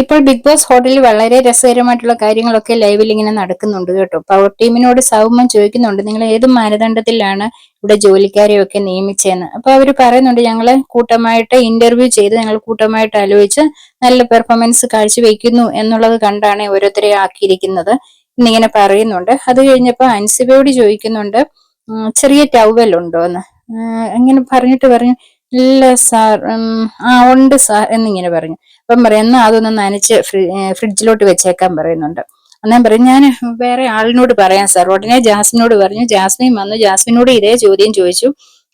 ഇപ്പോൾ big boss ഹോട്ടലിൽ വളരെ രസകരമായിട്ടുള്ള കാര്യങ്ങളൊക്കെ ലൈവിൽ ഇങ്ങനെ നടക്കുന്നുണ്ട് കേട്ടോ. പവർ ടീമിനോട് സൗമ്യം ചോദിക്കുന്നുണ്ട് നിങ്ങൾ ഏത് മാനദണ്ഡത്തിലാണ് ഇവിടെ ജോലിക്കാരെയൊക്കെ നിയമിച്ചതെന്ന്? അപ്പൊ അവർ പറയുന്നുണ്ട് ഞങ്ങൾ കൂട്ടമായിട്ട് ഇന്റർവ്യൂ ചെയ്ത് ഞങ്ങൾ കൂട്ടമായിട്ട് ആലോചിച്ച് നല്ല പെർഫോമൻസ് കാഴ്ചവെക്കുന്നു എന്നുള്ളത് കണ്ടാണ് ഓരോരുത്തരെ ആക്കിയിരിക്കുന്നത്. എന്നിങ്ങനെ പറയുന്നുണ്ട്. അത് കഴിഞ്ഞപ്പോൾ അൻസിബയോട് ചോദിക്കുന്നുണ്ട് ചെറിയ ടവൽ ഉണ്ടോ എന്ന് അങ്ങനെ പറഞ്ഞിട്ട് പറഞ്ഞു ഇല്ല സാർ. ആ ഉണ്ട് സാർ എന്നിങ്ങനെ പറഞ്ഞു. അപ്പം പറയും എന്നാൽ അതൊന്ന് നനച്ച് ഫ്രിഡ്ജിലോട്ട് വെച്ചേക്കാൻ പറയുന്നുണ്ട്. അന്നേരം പറയും ഞാൻ വേറെ ആളിനോട് പറയാം സാർ. ഉടനെ ജാസ്മിനോട് പറഞ്ഞു. ജാസ്മിൻ വന്നു. ജാസ്മിനോട് ഇതേ ചോദ്യം ചോദിച്ചു.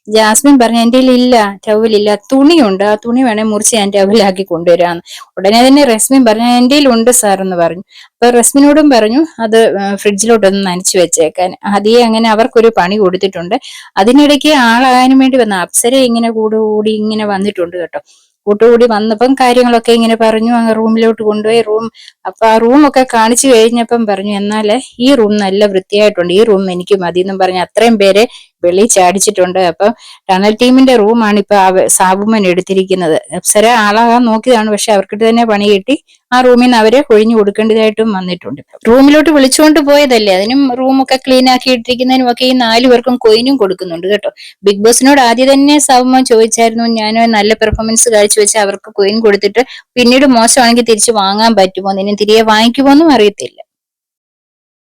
ജാസ്മിൻ പറഞ്ഞു എന്റെ ഇല്ല ടവലില്ല തുണിയുണ്ട്. ആ തുണി വേണേൽ മുറിച്ച് ഞാൻ ടവലാക്കി കൊണ്ടുവരാന്ന്. ഉടനെ തന്നെ റസ്മിൻ പറഞ്ഞു എന്റെ ഉണ്ട് സാർ എന്ന് പറഞ്ഞു. അപ്പൊ റസ്മിനോടും പറഞ്ഞു അത് ഫ്രിഡ്ജിലോട്ടൊന്ന് നനച്ചു വെച്ചേക്കാൻ. ആദ്യം അങ്ങനെ അവർക്കൊരു പണി കൊടുത്തിട്ടുണ്ട്. അതിനിടയ്ക്ക് ആളാകാനും വേണ്ടി വന്ന അപ്സര ഇങ്ങനെ കൂടുകൂടി ഇങ്ങനെ വന്നിട്ടുണ്ട് കേട്ടോ. കൂട്ടുകൂടി വന്നപ്പം കാര്യങ്ങളൊക്കെ ഇങ്ങനെ പറഞ്ഞു അങ്ങ് റൂമിലോട്ട് കൊണ്ടുപോയി. റൂം അപ്പൊ ആ റൂമൊക്കെ കാണിച്ചു കഴിഞ്ഞപ്പം പറഞ്ഞു എന്നാൽ ഈ റൂം നല്ല വൃത്തിയായിട്ടുണ്ട്. ഈ റൂം എനിക്ക് മതി എന്നും പറഞ്ഞു അത്രയും പേരെ വെളി ചാടിച്ചിട്ടുണ്ട്. അപ്പൊ ടണൽ ടീമിന്റെ റൂമാണ് ഇപ്പൊ സാബുമൻ എടുത്തിരിക്കുന്നത്. അപ്സര ആളാകാൻ നോക്കിയതാണ്. പക്ഷെ അവർക്കിട്ട് തന്നെ പണി കിട്ടി. ആ റൂമിൽ നിന്ന് അവരെ കൊഴിഞ്ഞു കൊടുക്കേണ്ടതായിട്ടും വന്നിട്ടുണ്ട്. റൂമിലോട്ട് വിളിച്ചുകൊണ്ട് പോയതല്ലേ? അതിനും റൂമൊക്കെ ക്ലീൻ ആക്കി ഇട്ടിരിക്കുന്നതിനും ഒക്കെ ഈ നാലു പേർക്കും കൊയിനും കൊടുക്കുന്നുണ്ട് കേട്ടോ. ബിഗ് ബോസിനോട് ആദ്യം തന്നെ സൗമ്യ ചോദിച്ചായിരുന്നു ഞാൻ നല്ല പെർഫോമൻസ് കാഴ്ച വെച്ച് അവർക്ക് കൊയിൻ കൊടുത്തിട്ട് പിന്നീട് മോശമാണെങ്കിൽ തിരിച്ചു വാങ്ങാൻ പറ്റുമോ? നിന്നെ തിരികെ വാങ്ങിക്കുമോ എന്നും അറിയത്തില്ല.